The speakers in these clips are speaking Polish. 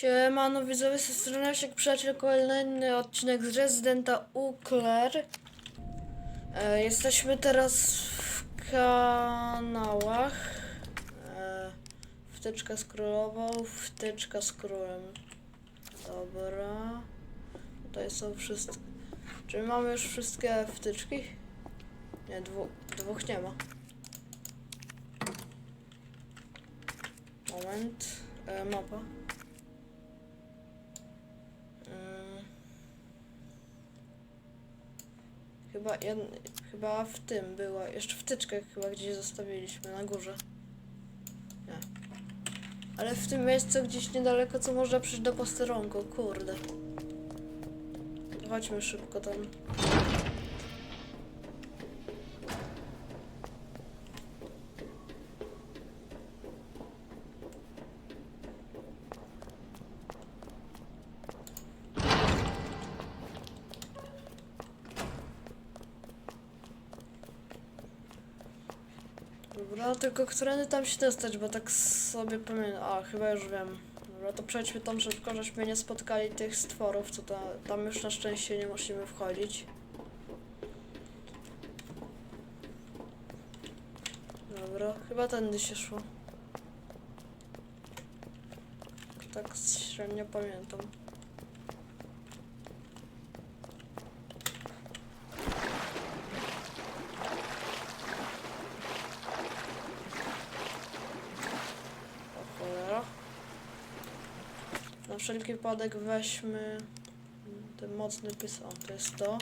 Siemano widzowie, ze strony Asiek, przyjaciel, kolejny odcinek z Residenta Ukler. E, jesteśmy teraz w kanałach. E, wtyczka z królową, wtyczka z królem. Dobra. Tutaj są wszystkie. Czy my mamy już wszystkie wtyczki? Nie, dwu, dwóch nie ma. Moment. E, mapa. Chyba, jed, chyba w tym była, jeszcze wtyczkę chyba gdzieś zostawiliśmy na górze. Nie. Ale w tym miejscu gdzieś niedaleko, co można przyjść do posterunku, kurde. Chodźmy szybko tam. Tylko którędy tam się dostać, bo tak sobie pamiętam. A, chyba już wiem. Dobra, to przejdźmy tam szybko, żeśmy nie spotkali tych stworów, co ta, tam już na szczęście nie musimy wchodzić. Dobra, chyba tędy się szło. Tak średnio pamiętam. O cholera. Na wszelki wypadek weźmy ten mocny pys. O, to jest to.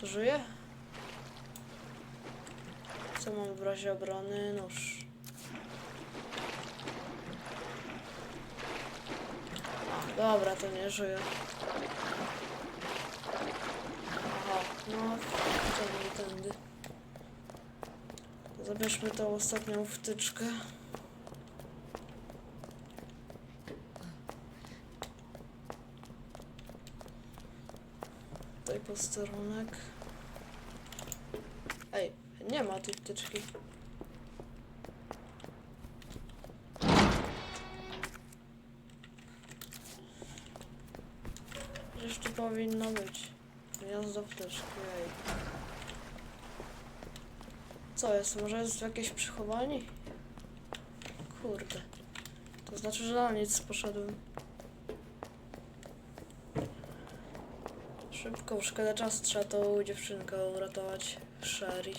To żyje? Co mam w razie obrony? Nóż. Dobra, to nie żyje. Aha, no, to nie tędy. Zabierzmy tą ostatnią wtyczkę. Tutaj posterunek. Ej, nie ma tej wtyczki. Przecież tu powinno być. Gniazdo wtyczki, ej. Co jest? Może jest w jakiejś przychowani? Kurde. To znaczy, że na nic poszedłem. Szybko, szkoda czasu, trzeba tą dziewczynkę uratować. Sherry.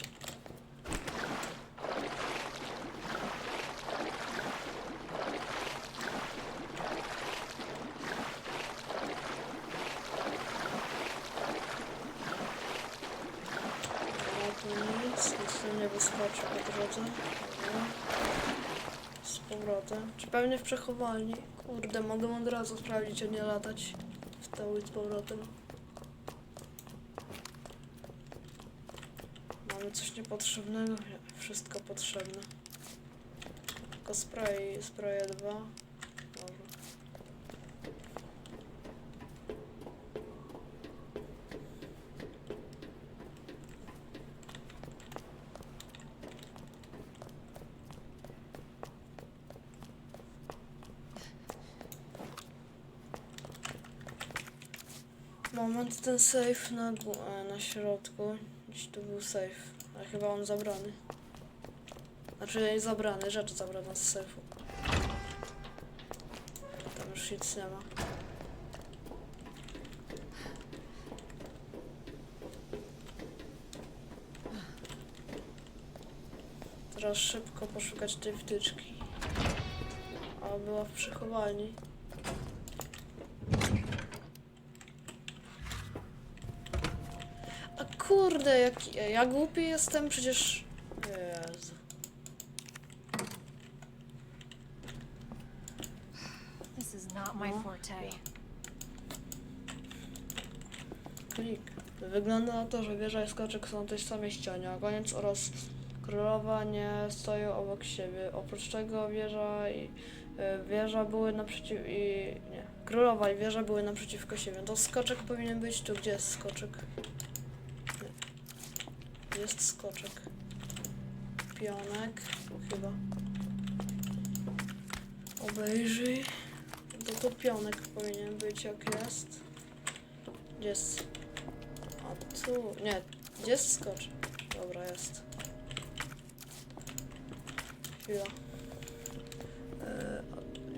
tu nie wyskoczy po drodze. Z powrotem. Czy pewnie w przechowalni? Kurde, mogę od razu sprawdzić, a nie latać w tą i z powrotem. Mamy coś niepotrzebnego? Nie, wszystko potrzebne. Tylko spray, spray 2. Moment, ten safe na, e, na środku. Gdzieś tu był safe, ale chyba on zabrany. Znaczy zabrany, rzecz zabrana z safe'u. Tam już nic nie ma. Teraz szybko poszukać tej wtyczki. A była w przechowalni. A kurde, jak ja głupi jestem, przecież... Jezu. This is not my No. forte. Klik. Wygląda na to, że wieża i skoczek są na tej samej ścianie, a koniec oraz królowa nie stoją obok siebie. Oprócz tego wieża i e, wieża były naprzeciw i nie. Królowa i wieża były naprzeciwko siebie. To skoczek powinien być tu. Gdzie jest skoczek? Jest skoczek. pionek, chyba. Obejrzyj. To tu pionek powinien być jak jest. Gdzie jest? A tu, nie, gdzie jest skocz? Dobra, jest. Chwila. E,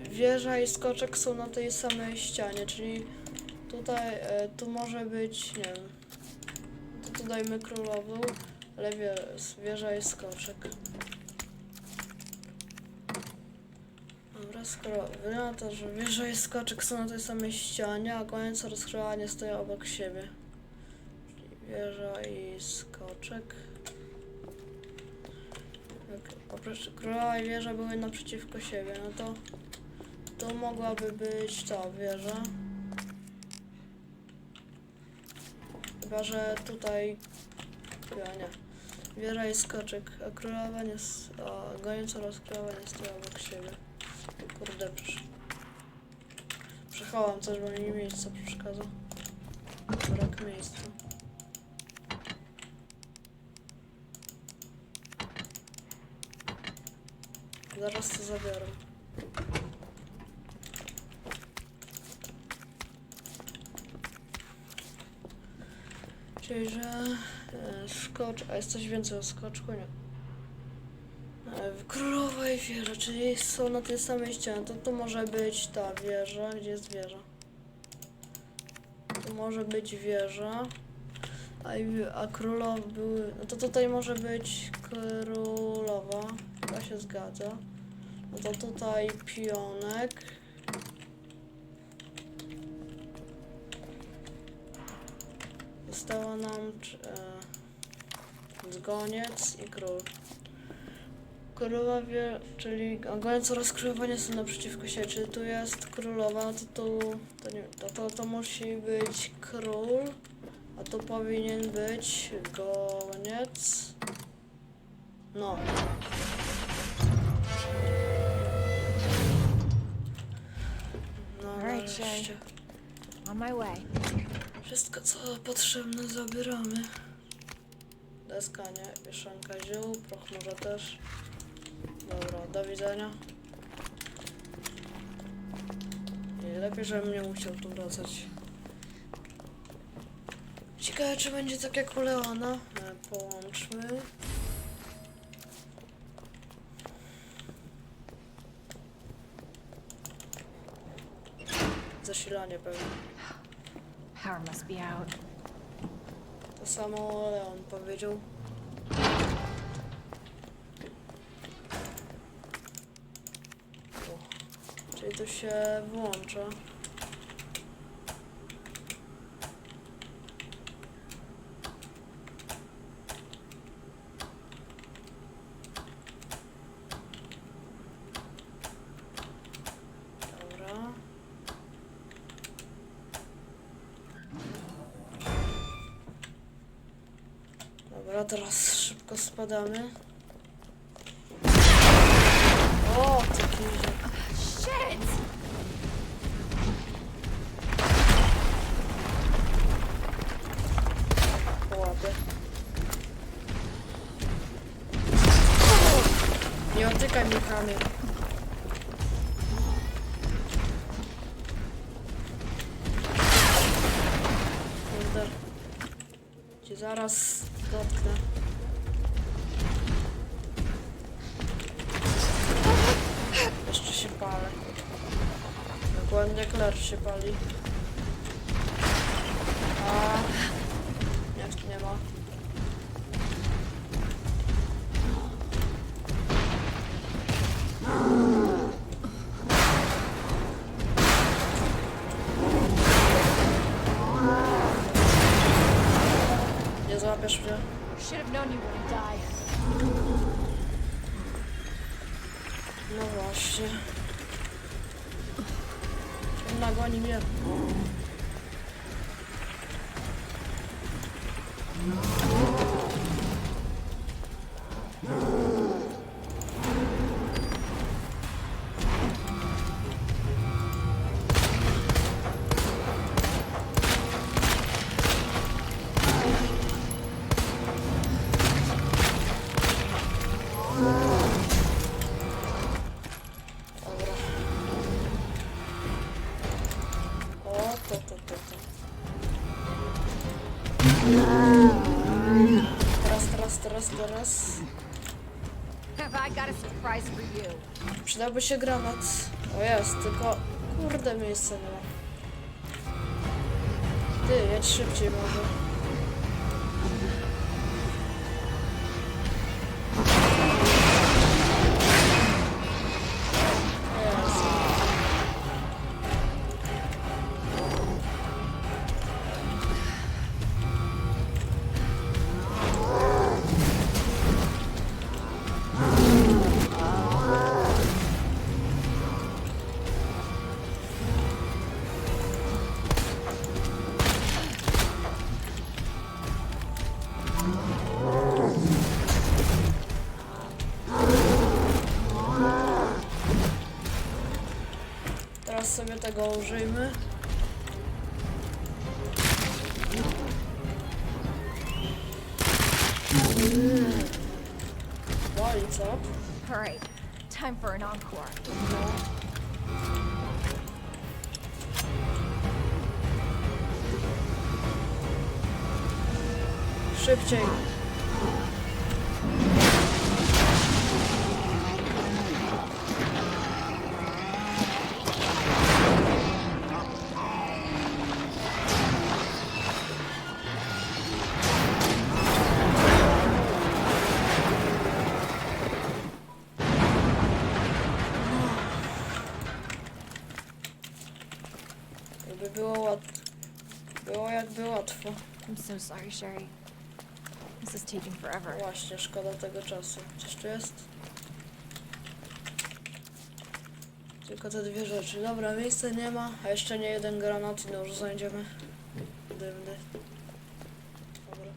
Wieża i skoczek są na tej samej ścianie, czyli tutaj, e, tu może być, nie wiem, tu, tu dajmy królową, ale wie, wieża i skoczek. Dobra, skoro wygląda to, że wieża i skoczek są na tej samej ścianie, a koniec rozkrywania stoją obok siebie. Czyli wieża i skoczek. Jak oprócz królowa i wieża były naprzeciwko siebie, no to tu mogłaby być ta wieża. Chyba, że tutaj... Chyba nie. Wieża i skoczek, a królowa nie... s- A goniec oraz królowa nie obok siebie. Kurde, prze... Przechowam coś, bo mi miejsca przeszkadza. Brak miejsca. Zaraz to zabiorę. Czyli, że e, skocz, a jest coś więcej o skoczku? Nie. E, w Królowej wieża, czyli są na tej samej ścianie. To tu może być ta wieża. Gdzie jest wieża? Tu może być wieża. A, i- a królowa były. No to tutaj może być królowa. Chyba się zgadza. No to tutaj pionek. Została nam e, zgoniec i król. Królowa wie, czyli goniec oraz królowa nie są naprzeciwko siebie, czyli tu jest królowa, no to to, nie, to, to, to musi być król, a tu powinien być goniec. No. No, nareszcie. On my way. Wszystko co potrzebne zabieramy. Deska nie, mieszanka ziół, proch może też. Dobra, do widzenia. I lepiej, żebym nie musiał tu wracać. Ciekawe, czy będzie tak jak u Leona. E, Połączmy. Zasilanie pewnie. Power must be out. To samo Leon powiedział. O, Czyli to się włącza. Dobra. Dobra, teraz szybko spadamy. O, taki Shit! połapy. Nie otykaj mi kamień. Cię zaraz dotknę. Jeszcze się palę. Dokładnie Claire się pali. A nie, nie ma. No właśnie. On nagoni mnie. Zaraz. For you? Przydałby się granat. O jest, tylko kurde miejsce nie ma. Ty, jedź szybciej może. Tego użyjmy. Mm. Co? All right, time for an encore. Szybciej. Łatwo. I'm so sorry, Sherry. This is taking forever. Właśnie, szkoda tego czasu. Coś tu jest? Tylko te dwie rzeczy. Dobra, miejsca nie ma, a jeszcze nie jeden granat i no już znajdziemy. Dymny. Dobra.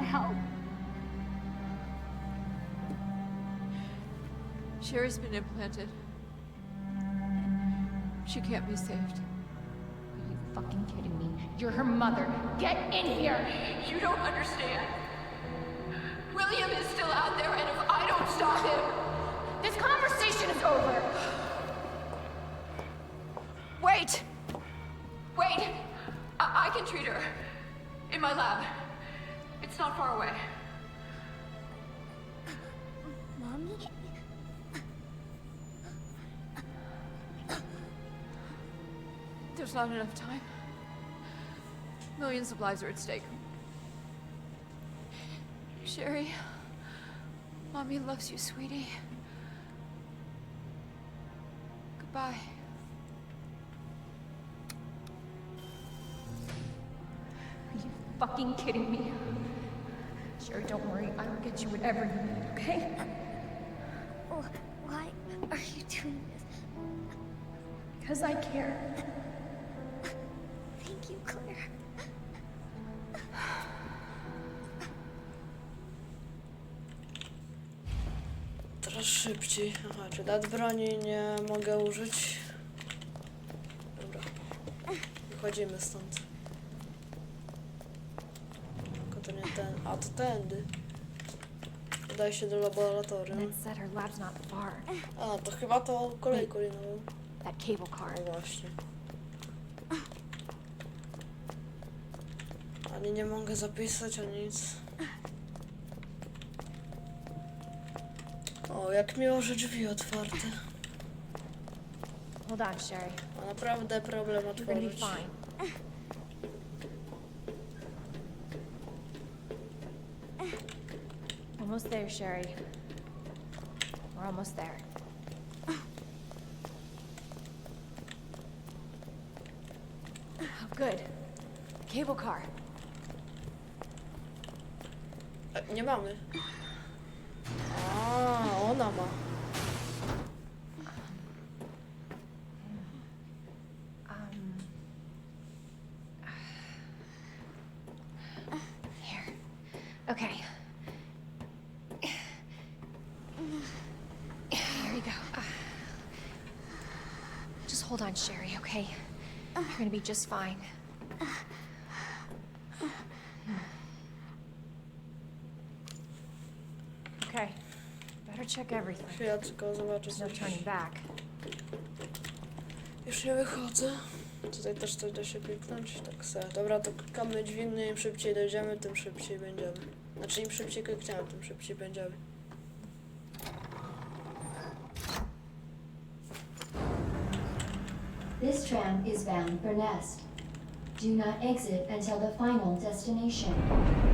To help. Sherry's been implanted. She can't be saved. Are you fucking kidding me? You're her mother. Get in here! You don't understand. William is still out there, and if I don't stop him, This There's not enough time. Millions of lives are at stake. Sherry, Mommy loves you, sweetie. Goodbye. Are you fucking kidding me? Sherry, don't worry. I will get you whatever you need, okay? Oh, why are you doing this? Because I care. Teraz szybciej. Aha, czy dat broni nie mogę użyć? Dobra. Wychodzimy stąd. Tylko to nie ten. A to tędy. Udaje się do laboratorium. Said her lab's not far. A, to chyba to kolej kolejnową. That cable car. No właśnie. Ani nie mogę zapisać, ani nic. Jak miło, że drzwi otwarte. Hold on, Sherry. Ma naprawdę problem You're gonna be otworzyć. fine. Almost there, Sherry. We're almost there. Oh, good. Cable car. E, nie mamy. Okay. Here you go. Uh, Just hold on, Sherry, okay? You're gonna be just fine. Okay. Better check everything. Chwila, tylko zobaczę There's no turning back. Już nie wychodzę. Tutaj też coś da się kliknąć. Tak se. Dobra, to klikamy dźwignię, im szybciej dojdziemy, tym szybciej będziemy. Znaczy im szybciej klikniemy, tym szybciej będziemy. This tram is bound for Nest. Do not exit until the final destination.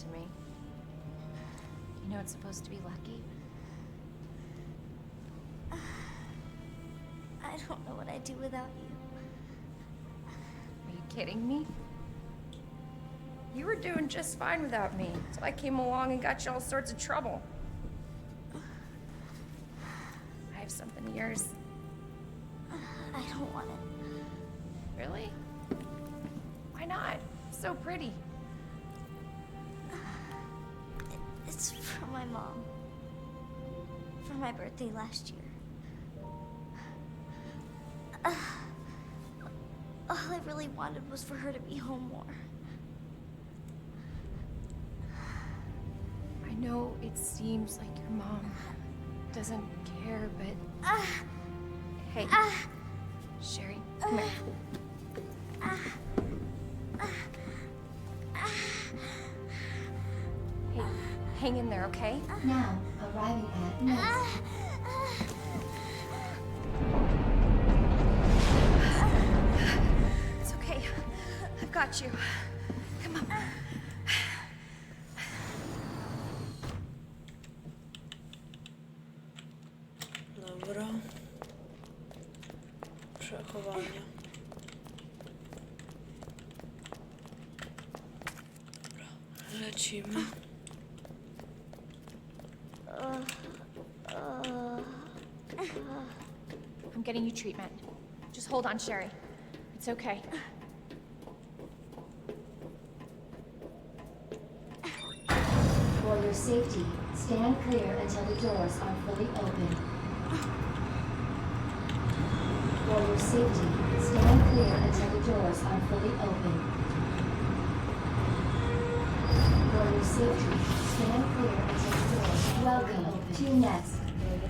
To me. You know it's supposed to be lucky? I don't know what I'd do without you. Are you kidding me? You were doing just fine without me, so I came along and got you all sorts of trouble. I have something of yours. I don't want it. Really? Why not? So pretty. For my birthday last year. Uh, all I really wanted was for her to be home more. I know it seems like your mom doesn't care, but Ah, hey, ah, Sherry, come here. Hey, hang in there, okay? Now, arriving at Nest. ah, It's okay. I've got you. Come on. Dobra. Przechowanie. Dobra, lecimy. Getting you treatment. Just hold on, Sherry. It's okay. For your safety, stand clear until the doors are fully open. For your safety, stand clear until the doors are fully open. For your safety, stand clear until the doors are Welcome to Nest.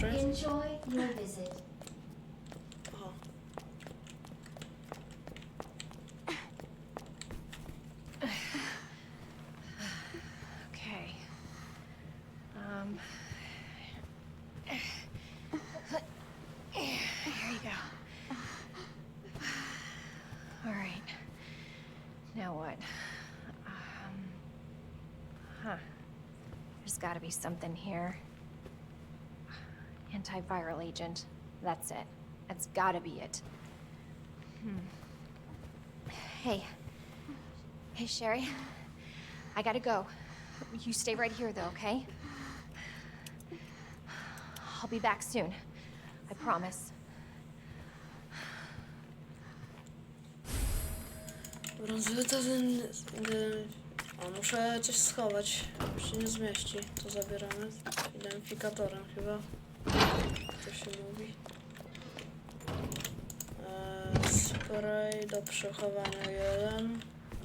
Enjoy your visit. Aha. Okay. Um. Here you go. All right. Now what? Um. Huh. There's got to be something here. Antiviral agent. That's it. That's got to be it. Hmm. Hey. Hey, Sherry. I gotta go. You stay right here, though, okay? I'll be back soon. I promise. O, muszę coś schować. Bo się nie zmieści. To zabieramy. Identyfikatorem chyba. To się mówi. Eee, spray do przechowania jeden.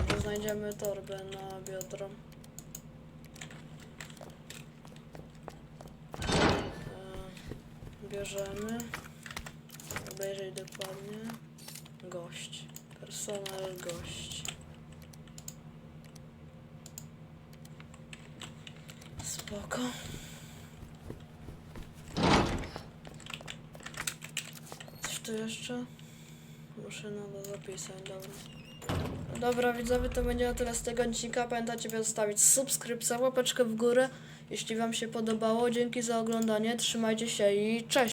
Tu znajdziemy torbę na biodro. Eee, bierzemy. Obejrzeć dokładnie. Gość. Personel gość. Spoko. Coś tu jeszcze? Muszę nadal zapisać, dobra. No Dobra, widzowie, to będzie na tyle z tego odcinka. Pamiętajcie, by zostawić subskrypcję, łapeczkę w górę Jeśli Wam się podobało, dzięki za oglądanie, trzymajcie się i cześć!